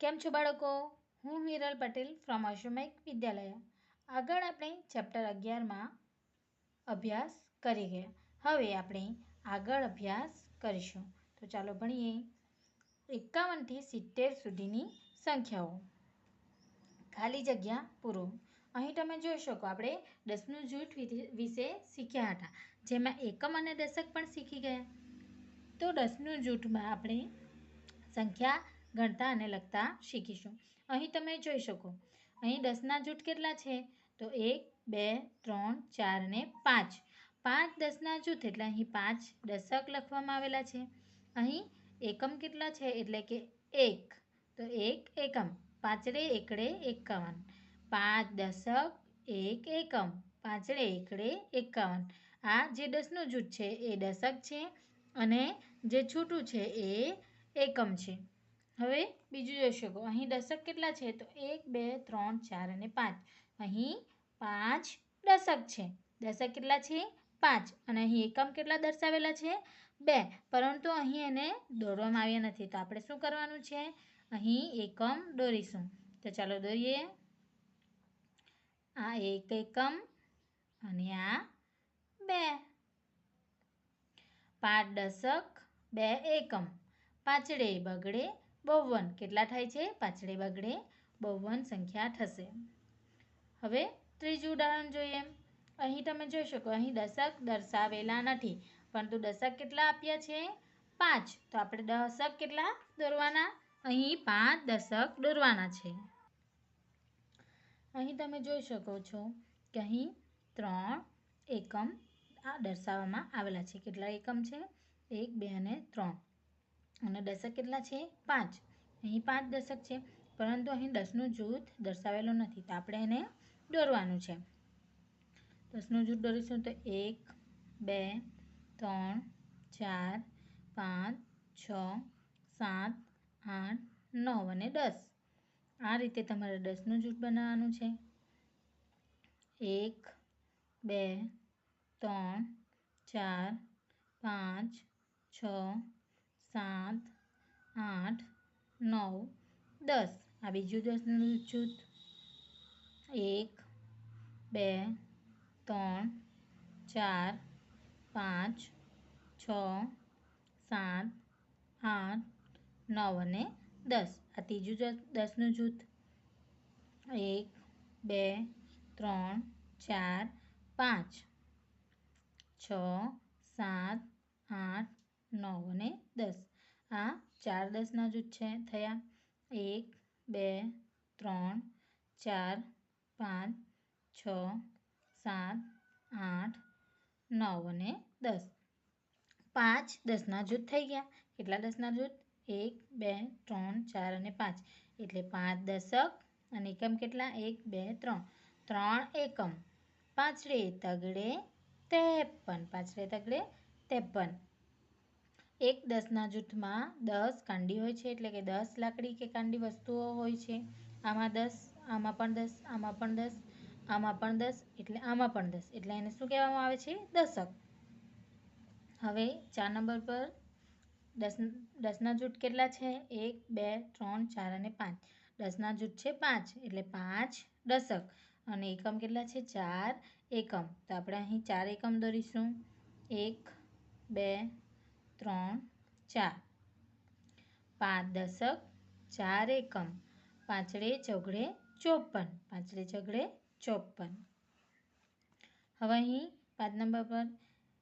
કેમ છો બાળકો? હું હિરલ પટેલ ફ્રોમ અશ્વમેક વિદ્યાલય. આગળ આપણે ચેપ્ટર અગિયારમાં અભ્યાસ કરી ગયા હવે આપણે આગળ અભ્યાસ કરીશું. તો ચાલો ભણીએ. એકાવનથી સિત્તેર સુધીની સંખ્યાઓ. ખાલી જગ્યા પૂરો. અહીં તમે જોઈ શકો, આપણે દસનું જૂથ વિશે શીખ્યા હતા, જેમાં એકમ અને દશક પણ શીખી ગયા. તો દસનું જૂથમાં આપણે સંખ્યા ગણતા અને લખતા શીખીશું. અહીં તમે જોઈ શકો. અહીં દસના જૂથ કેટલા છે? તો એક, બે, ત્રણ, ચાર ને પાંચ. પાંચ દસના જૂથ એટલે અહીં પાંચ દશક લખવામાં આવેલા છે. અહીં એકમ કેટલા છે? એટલે કે એક. તો એક એકમ. પાંચડે એકડે એકાવન. પાંચ દશક, એક એકમ. પાંચડે એકડે એકાવન. આ જે દસનું જૂથ છે એ દશક છે અને જે છૂટું છે એ એકમ છે. હવે બીજું જોઈ શકો. અહીં દશક કેટલા છે? તો એક, બે, ત્રણ, ચાર અને પાંચ. અહીં પાંચ દશક છે. દશક કેટલા છે? પાંચ. અને અહીં એકમ કેટલા દર્શાવેલા છે? બે. પરંતુ અહીં એને દોરવામાં આવ્યા નથી. તો આપણે શું કરવાનું છે? અહીં એકમ દોરીશું. તો ચાલો દોરીએ. આ એક એકમ અને આ બે. પાંચ દશક, બે એકમ. પાંચડે બગડે બહુવન કેટલા થાય છે? પાછળે બગડે બહુવન સંખ્યા થશે. હવે ત્રીજું ઉદાહરણ જોઈએ. અહીં તમે જોઈ શકો, અહીં દશક દર્શાવેલા નથી, પરંતુ દશક કેટલા આપ્યા છે? પાંચ. તો આપણે દશક કેટલા દોરવાના? અહીં પાંચ દશક દોરવાના છે. અહીં તમે જોઈ શકો છો કે અહીં ત્રણ એકમ આ દર્શાવવામાં આવેલા છે. કેટલા એકમ છે? એક, બે અને ત્રણ. અને દશક કેટલા છે? પાંચ. અહીં પાંચ દશક છે, પરંતુ અહીં દસનું જૂથ દર્શાવેલું નથી, તો આપણે એને દોરવાનું છે. દસનું જૂથ દોરીશું તો એક, બે, ત્રણ, ચાર, પાંચ, છ, સાત, આઠ, નવ અને દસ. આ રીતે તમારે દસનું જૂથ બનાવવાનું છે. એક, બે, ત્રણ, ચાર, પાંચ, છ સાત, આઠ, નવ, દસ. આ બીજું દસનું જૂથ એક, બે, ત્રણ, ચાર, પાંચ, છ, સાત, આઠ, નવ અને દસ. આ ત્રીજું દસનું જૂથ એક, બે, ત્રણ, ચાર, પાંચ. છ, સાત, આઠ નવ અને દસ. આ ચાર દસના જૂથ છે. થયા. એક, બે, ત્રણ, ચાર, પાંચ, છ, સાત, આઠ, નવ અને દસ. પાંચ દસના જૂથ થઈ ગયા. કેટલા દસના જૂથ? એક, બે, ત્રણ, ચાર અને પાંચ. એટલે પાંચ દશક અને એકમ કેટલા? એક, બે, ત્રણ. ત્રણ એકમ. પાંચડે તગડે ત્રેપન પાંચડે તગડે ત્રેપન એક દસના જૂથમાં દસ કાંડી હોય છે, એટલે કે દસ લાકડી કે કાંડી વસ્તુઓ હોય છે. આમાં દસ, આમાં પણ દસ, આમાં પણ દસ, આમાં પણ દસ, એટલે આમાં પણ દસ, એટલે એને શું કહેવામાં આવે છે? દશક હવે ચાર નંબર પર દસ, દસના જૂથ કેટલા છે? એક, બે, ત્રણ, ચાર અને પાંચ. દસના જૂથ છે પાંચ, એટલે પાંચ દશક અને એકમ કેટલા છે? ચાર એકમ. તો આપણે અહીં ચાર એકમ દોરીશું. એક, બે ત્રણ, ચાર. પાંચ દશક ચાર એકમ. પાંચડે ચોગડે ચોપન. પાંચડે ચોગડે ચોપન. હવે અહીં પાંચ નંબર પર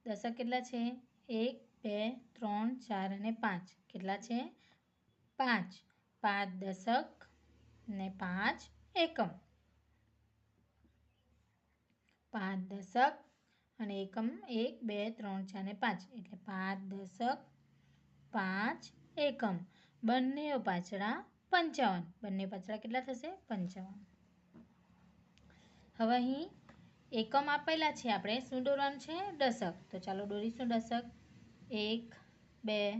દશક કેટલા છે? એક, બે, ત્રણ, ચાર અને પાંચ. કેટલા છે? પાંચ. પાંચ દશક ને પાંચ એકમ. પાંચ દશક અને એકમ એક, બે, ત્રણ, ચાર ને પાંચ. એટલે પાંચ દશક, પાંચ એકમ. બંને પાછળા પંચાવન. બંને પાછળા કેટલા થશે? પંચાવન. હવે અહીં એકમ આપેલા છે આપણે. શું દોરવાનું છે? દશક. તો ચાલો દોરીશું દશક. એક, બે,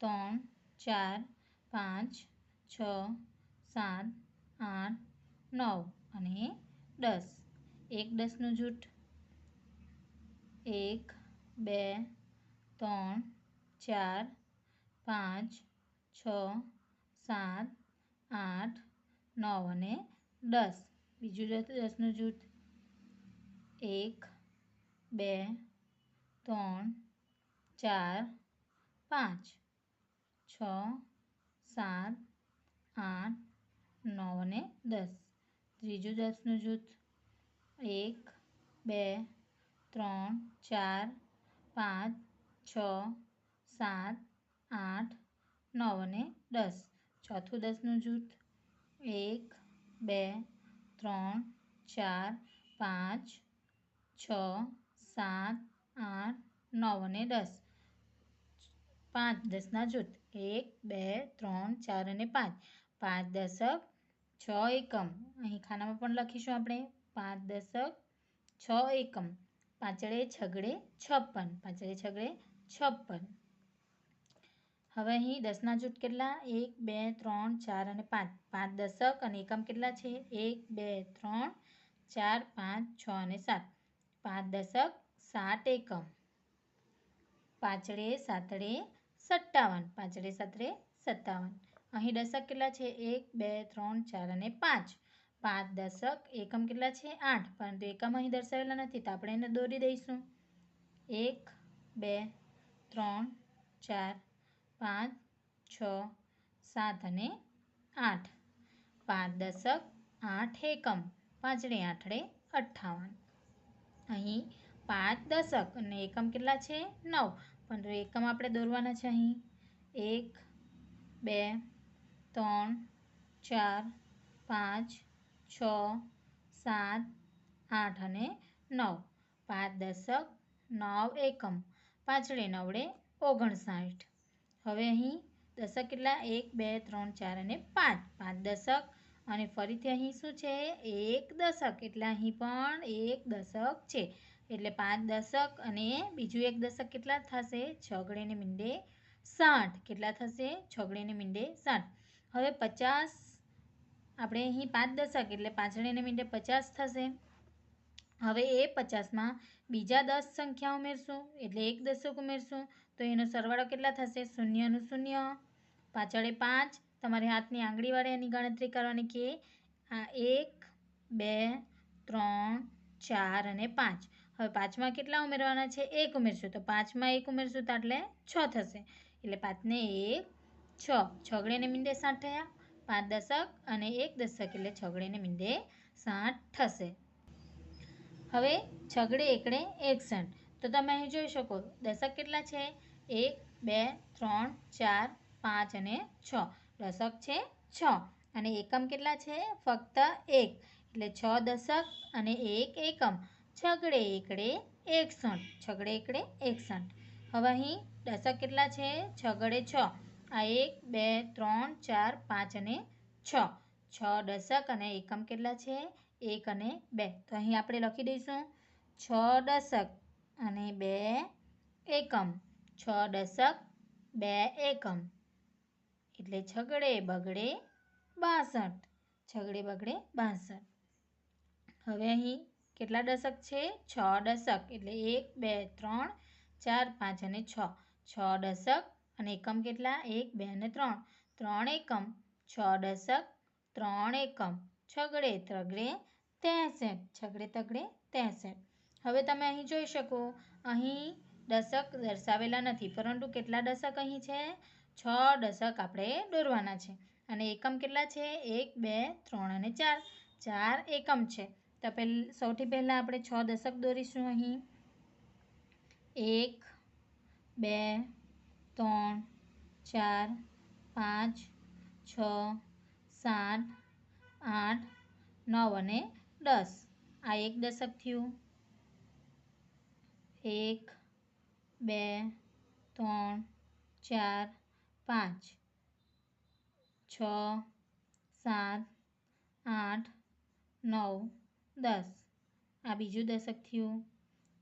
ત્રણ, ચાર, પાંચ, છ, સાત, આઠ, નવ. અને દસ. એક દસનું જૂથ એક, બે, ત્રણ, ચાર, પાંચ, છ, સાત, આઠ, નવ અને દસ. બીજું દસ દસનું જૂથ. એક, બે, ત્રણ, ચાર, પાંચ. છ, સાત, આઠ, નવ અને દસ. ત્રીજું દસનું જૂથ. એક, બે ત્રણ, ચાર, પાંચ, છ, સાત, આઠ, નવ અને દસ. ચોથું દસનું જૂથ. એક, બે, ત્રણ, ચાર, પાંચ, છ, સાત, આઠ, નવ અને દસ. પાંચ દસના જૂથ. એક, બે, ત્રણ, ચાર અને પાંચ. પાંચ દશક, છ એકમ. અહીં ખાનામાં પણ લખીશું આપણે. પાંચ દશક, છ એકમ. પાંચડે છગડે છપ્પન પાંચડે છગડે છપ્પન. હવે અહીં દસના જૂથ કેટલા? એક, બે, ત્રણ, ચાર અને પાંચ. પાંચ દશક અને એકમ કેટલા છે? એક, બે, ત્રણ, ચાર, પાંચ, છ અને સાત. પાંચ દશક, સાત એકમ. પાંચડે સાતડે સત્તાવન. પાંચડે સાતડે સત્તાવન. અહીં દશક કેટલા છે? એક, બે, ત્રણ, ચાર અને પાંચ. પાંચ દશક, એકમ કેટલા છે? આઠ. પરંતુ એકમ અહીં દર્શાવેલા નથી, તો આપણે એને દોરી દઈશું. એક, બે, ત્રણ, ચાર, પાંચ, છ, સાત અને આઠ. પાંચ દશક, આઠ એકમ, પાંચડે આઠડે અઠ્ઠાવન. અહીં પાંચ દશક અને એકમ કેટલા છે? નવ. પરંતુ એકમ આપણે દોરવાના છે અહીં. એક, બે, ત્રણ, ચાર, પાંચ છ, સાત, આઠ અને નવ. પાંચ દશક નવ એકમ. પાંચડે નવડે ઓગણસાઠ. હવે અહીં દશક કેટલા? એક, બે, ત્રણ, ચાર અને પાંચ. પાંચ દશક અને ફરીથી અહીં શું છે? એક દશક. એટલે અહીં પણ એક દશક છે. એટલે પાંચ દશક અને બીજું એક દશક કેટલા થશે? છગડે ને મીંડે સાઠ. કેટલા થશે? છગડે ને મીંડે સાઠ. હવે પચાસ આપણે અહીં પાંચ દશક એટલે પાંચડે ને મીંડે પચાસ થશે. હવે એ પચાસમાં બીજા દસ સંખ્યા ઉમેરશું, એટલે એક દશક ઉમેરશું, તો એનો સરવાળો કેટલા થશે? શૂન્યનું શૂન્ય. પાછળ પાંચ, તમારે હાથની આંગળી વડે એની ગણતરી કરવાની કે આ એક, બે, ત્રણ, ચાર અને પાંચ. હવે પાંચમાં કેટલા ઉમેરવાના છે? એક ઉમેરશું, તો પાંચમાં એક ઉમેરશું તો એટલે છ થશે. એટલે પાંચને એક, છ. છગડે ને મીંડે સાઠ થયા. પાંચ દશક અને એક દશક એટલે છગડેને મીંડે સાઠ થશે. હવે છગડે એકડે એકસઠ. તો તમે અહીં જોઈ શકો, દશક કેટલા છે? એક, બે, ત્રણ, ચાર, પાંચ અને છ. દશક છે છ. અને એકમ કેટલા છે? ફક્ત એક. એટલે છ દશક અને એક એકમ. છગડે એકડે એકસઠ. છગડે એકડે એકસઠ. હવે અહીં દશક કેટલા છે? છગડે છ. આ એક, બે, ત્રણ, ચાર, પાંચ અને છ. છ દશક અને એકમ કેટલા છે? એક અને બે. તો અહીં આપણે લખી દઈશું. છ દશક અને બે એકમ. છ દશક, બે એકમ. એટલે છગડે બગડે બાસઠ. છગડે બગડે બાસઠ. હવે અહીં કેટલા દશક છે? છ દશક. એટલે એક, બે, ત્રણ, ચાર, પાંચ અને છ. છ દશક અને એકમ કેટલા? એક, બે અને ત્રણ. ત્રણ એકમ, છ દશક, ત્રણ એકમ, છગડે તગડે ત્રેસઠ, છગડે તગડે ત્રેસઠ. હવે તમે અહીં જોઈ શકો, અહીં દશક દર્શાવેલા નથી, પરંતુ કેટલા દશક અહીં છે? છ દશક આપણે દોરવાના છે. અને એકમ કેટલા છે? એક, બે, ત્રણ અને ચાર. ચાર એકમ છે. તો પહેલ સૌથી પહેલાં આપણે છ દશક દોરીશું અહીં. એક, બે ત્રણ, ચાર, પાંચ, છ, સાત, આઠ, નવ અને દસ. આ એક દશક થયું. એક, બે, ત્રણ, ચાર, પાંચ. છ, સાત, આઠ, નવ, દસ. આ બીજું દશક થયું.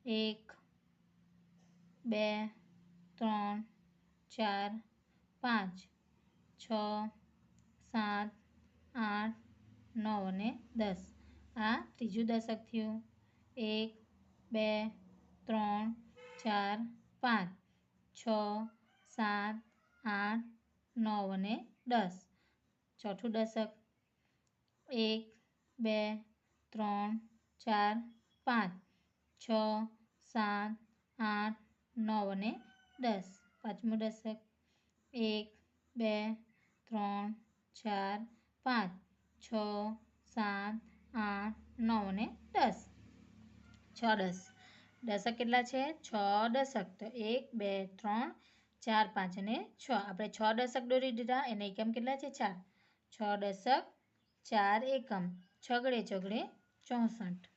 એક, બે, ત્રણ ચાર, પાંચ, છ, સાત, આઠ, નવ અને દસ. આ ત્રીજું દશક થયું. એક, બે, ત્રણ, ચાર, પાંચ, છ, સાત, આઠ, નવ અને દસ. ચોથું દશક. એક, બે, ત્રણ, ચાર, પાંચ, છ, સાત, આઠ, નવ અને દસ. પાંચમું દશક. એક, બે, ત્રણ, ચાર, પાંચ, છ, સાત, આઠ, નવ અને દસ. છ દસ. દશક કેટલા છે? છ દશક. તો એક, બે, ત્રણ, ચાર, પાંચ અને છ. આપણે છ દશક દોરી દીધા. એને એકમ કેટલા છે? ચાર. છ દશક, ચાર એકમ. છગડે છગડે, ચોસઠ.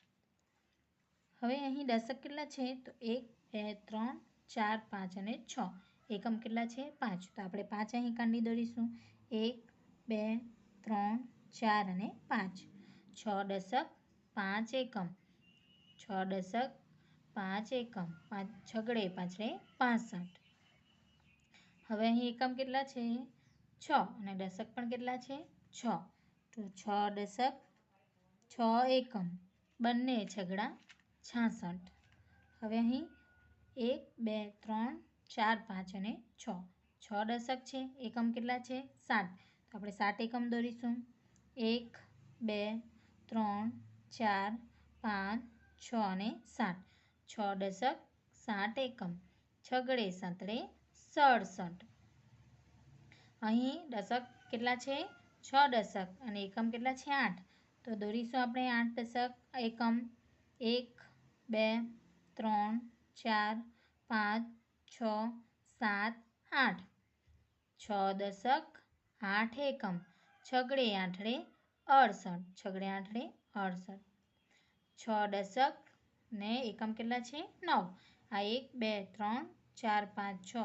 હવે અહીં દશક કેટલા છે? તો એક, બે, ત્રણ, ચાર, પાંચ અને છ. એકમ કેટલા છે? પાંચ. તો આપણે પાંચ અહીં કાંડી દોરીશું એક, બે, ત્રણ, ચાર અને પાંચ. છ દશક, પાંચ એકમ. છ દશક, પાંચ એકમ. પાંચ છગડે પાંચડે પાંસઠ. હવે અહીં એકમ કેટલા છે? છ. અને દશક પણ કેટલા છે? છ. તો છ દશક, છ એકમ. બંને છગડા છાસઠ. હવે અહીં એક, બે, ત્રણ ચાર, પાંચ અને છ. છ દશક છે, એકમ કેટલા છે? સાત. તો આપણે સાત એકમ દોરીશું. એક, બે, ત્રણ, ચાર, પાંચ, છ અને સાત. છ દશક, સાત એકમ. છગડે સાતડે સડસઠ. અહીં દશક કેટલા છે? છ દશક અને એકમ કેટલા છે? આઠ. તો દોરીશું આપણે આઠ દશક, એકમ. એક, બે, ત્રણ, ચાર, પાંચ છ, સાત, આઠ. છ દશક, આઠ એકમ. છગડે આઠડે અડસઠ. છગડે આઠડે અડસઠ. છ દશક ને એકમ કેટલા છે? નવ. આ એક, બે, ત્રણ, ચાર, પાંચ, છ.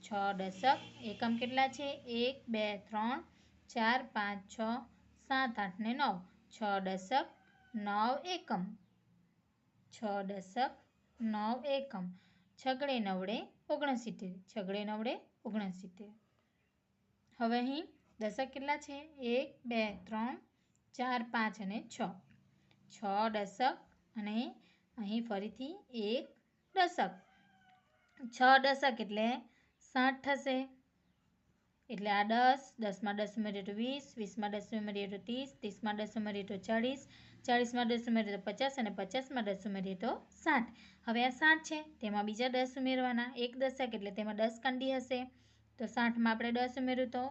છ દશક, એકમ કેટલા છે? એક, બે, ત્રણ, ચાર, પાંચ, છ, સાત, આઠ ને નવ. છ દશક, નવ એકમ. છ દશક, નવ એકમ. છગડે નવડે ઓગણસિત્તેર, છગડે નવડે ઓગણસિત્તેર. હવે અહીં દશક કેટલા છે? એક, બે, ત્રણ, ચાર, પાંચ અને છ. છ દશક અને અહીં ફરીથી એક દશક. છ દશક એટલે સાઠ થશે. એટલે આ દસ, દસમાં દસ ઉમેરીએ તો વીસ, વીસમાં દસ ઉમેરીએ તો ત્રીસ, ત્રીસમાં દસ ઉમેરીએ તો ચાળીસ ચાળીસમાં દસ ઉમેરીએ તો પચાસ અને પચાસમાં દસ ઉમેરીએ તો સાઠ. હવે આ સાઠ છે, તેમાં બીજા દસ ઉમેરવાના. એક દશક એટલે તેમાં દસ કાંડી હશે. તો સાઠમાં આપણે દસ ઉમેર્યું તો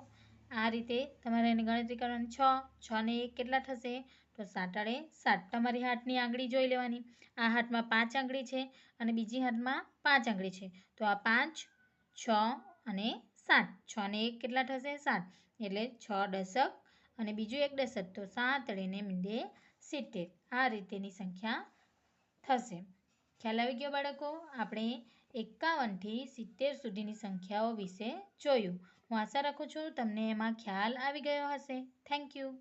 આ રીતે તમારે એની ગણતરી કરવાની છ છ ને એક કેટલા થશે? તો સાટાડે સાત. તમારી હાથની આંગળી જોઈ લેવાની. આ હાથમાં પાંચ આંગળી છે અને બીજી હાથમાં પાંચ આંગળી છે. તો આ પાંચ, છ અને સાત. છ ને એક કેટલા થશે? સાત. એટલે છ દશક અને બીજું એક દશક. તો સાત અડીને મીંડે સિત્તેર આ રીતેની સંખ્યા થશે. ખ્યાલ આવી ગયો બાળકો? આપણે એકાવનથી સિત્તેર સુધીની સંખ્યાઓ વિશે જોયું. હું આશા રાખું છું તમને એમાં ખ્યાલ આવી ગયો હશે. Thank you.